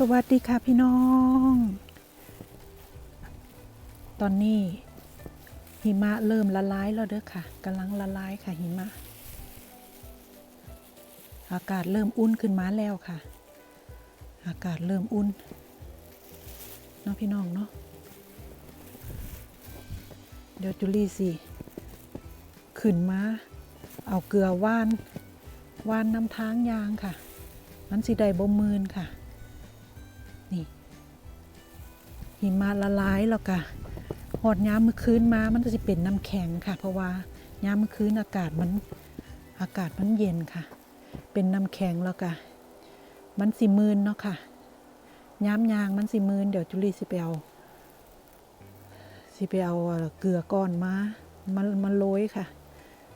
สวัสดีค่ะพี่น้อง ตอนนี้ หิมะเริ่มละลายแล้วเด้อค่ะกำลังละลายค่ะหิมะ อากาศเริ่มอุ่นขึ้นมาแล้วค่ะ อากาศเริ่มอุ่นเนาะพี่น้องเนาะเดี๋ยวจุลี่สิขึ้นมาเอาเกลือว่านว่านน้ำทางยางค่ะ มันสิได้บ่มืนค่ะ หิมะละลายแล้วก็หอดย้ำเมื่อคืนมา มันจะเป็นน้ำแข็งค่ะ เพราะว่าย้ำเมื่อคืนอากาศมันอากาศมันเย็นค่ะ เป็นน้ำแข็งแล้วก็มันสิมืนเนาะค่ะย้ำยางมันสิมืนเดี๋ยวจุลีสิไปเอาสิไปเอาเกลือก้อนมามันมันโรยค่ะ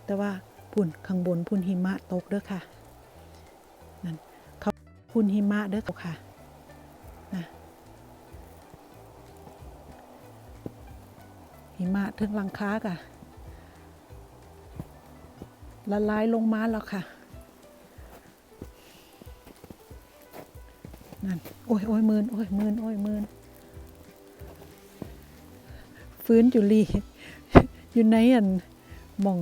แต่ว่าพุ่นข้างบนพุ่นหิมะตกเด้อค่ะนั่นเขาพุ่นหิมะเด้อค่ะ มะถึงหลังคากะละลายลงมาแล้วค่ะ นั่น โอ้ยโอ้ยมืนโอ้ยมืนโอ้ยมืนฟื้นจุลีอยู่ในอันมอง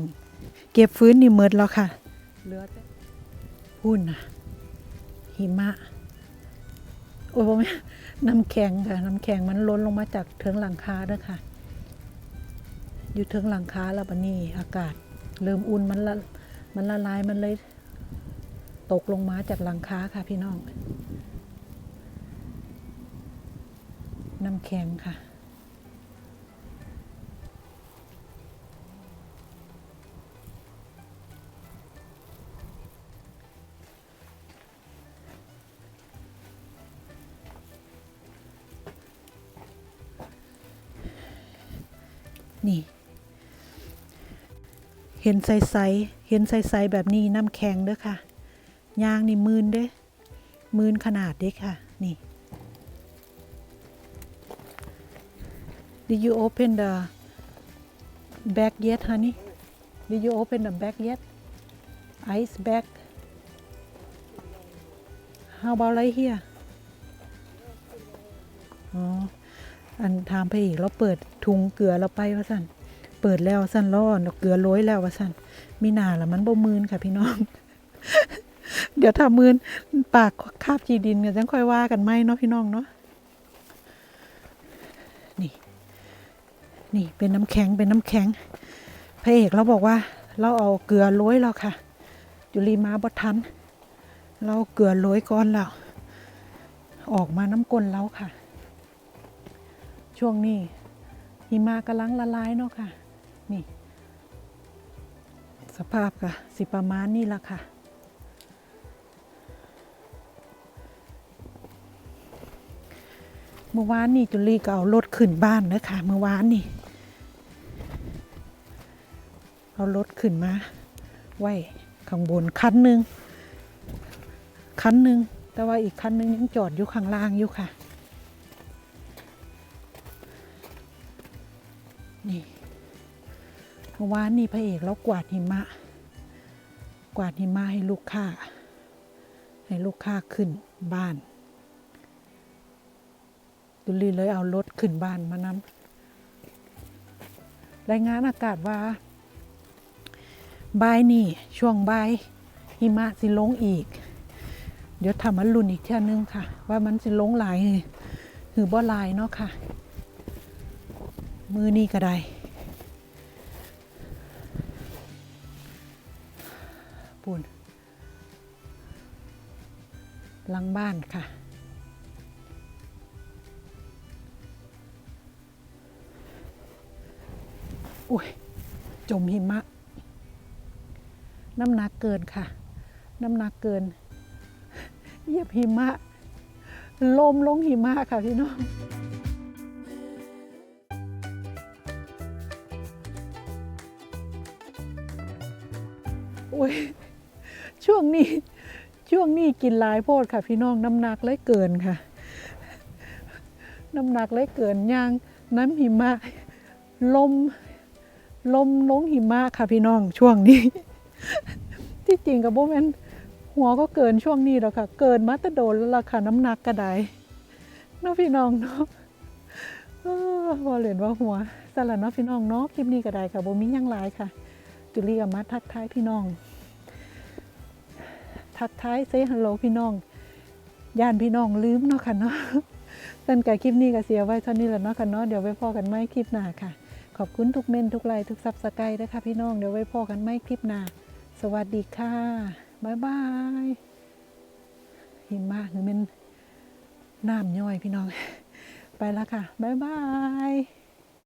เก็บฟื้นนี่เมิดแล้วค่ะ เหลือแต่หุ่นนะหิมะ โอ้ยบ่แม่นน้ำแข็งค่ะ น้ำแข็งมันล้นลงมาจากเทิงหลังคาด้อค่ะ อยู่เทิงหลังคาแล้วบัดนี้อากาศ เริ่มอุ่นมันละมันละลายมันเลย ตกลงมาจากหลังคาค่ะพี่น้องน้ำแข็งค่ะนี่ เห็นใสๆเห็นใสๆแบบนี้น้ำแข็งเด้อค่ะยางนี่มืนเด้มืนขนาดเด้ค่ะ นี่ Did you open the bag yet honey Did you open the bag yet ice bag How about right here อ๋อ อันถามไปอีกเราเปิดถุงเกลือเราไปว่าสั่น เปิดแล้วสั่นล่อนเกลือโรยแล้วว่าสั่นมีนาละมันบ่มืนค่ะพี่น้อง เดี๋ยวถ้ามืนปากคาบจีดินกันจังค่อยว่ากันไหมเนาะพี่น้องเนาะนี่ นี่เป็นน้ำแข็งเป็นน้ำแข็งพระเอกเราบอกว่า เราเอาเกลือโรยแล้วค่ะจุลีมาบ่ทัน เราเกลือโรยก่อนแล้วออกมาน้ำกลนแล้วค่ะ ช่วงนี้หิมะกำลังละลายเนาะค่ะ นี่ สภาพค่ะ สิประมาณนี้ละค่ะ เมื่อวานนี่จุลีก็เอารถขึ้นบ้านนะค่ะเมื่อวานนี่ เอารถขึ้นมา ไว้ข้างบนคันหนึ่งคันหนึ่งแต่ว่าอีกคันหนึ่งยังจอดอยู่ข้างล่างอยู่ค่ะ นี่ เมื่อวานนี่พระเอกเรากวาดหิมะ กวาดหิมะให้ลูกค้า ให้ลูกค้าขึ้นบ้านดุลีเลยเอารถขึ้นบ้านมานำรายงานอากาศว่าบ่ายนี่ช่วงบ่ายหิมะสิลงอีก เดี๋ยวทำมันรุนอีกเท่านึงค่ะ ว่ามันสิลงหลายหรือบ่หลายเนาะค่ะ มือนี่ก็ได้ ปุ่นหลังบ้านค่ะ อุ้ย จมหิมะ น้ำหนักเกินค่ะ น้ำหนักเกินเหยียบหิมะ ลมลงหิมะค่ะพี่น้องโอ้ย ช่วงนี้ ช่วงนี้กินหลายโพดค่ะ พี่น้องน้ำหนักเลยเกินค่ะ น้ำหนักเลยเกินย่างน้ำหิมะ ลม ลมลงหิมะค่ะพี่น้องช่วงนี้ ที่จริงกับโบแมนหัวก็เกินช่วงนี้แล้วค่ะ เกินมาแตะโดนแล้วล่ะค่ะน้ำหนักก็ได้เนาะพี่น้องเนาะเออบ่เล่นว่าหัวสละเนาะพี่น้องเนาะคลิปนี้ก็ได้ค่ะโบมียังหลายค่ะ จุลีก็มาทักทายพี่น้อง ทักทายเซฮัลโหลพี่น้องย่านพี่น้องลืมเนาะค่ะเนาะเป็นกับคลิปนี้ก็เสียไว้เท่านี้แหละเนาะค่ะเนาะเดี๋ยวไว้พอกันไม่คลิปหน้าค่ะ ขอบคุณทุกเมนทุกไลค์ทุกซับสไครต์นะคะพี่น้องเดี๋ยวไว้พอกันไม่คลิปหน้า สวัสดีค่ะบ๊ายบายหิมะหรือเป็นน้ำย่อยพี่น้อง ไปแล้วค่ะบ๊ายบาย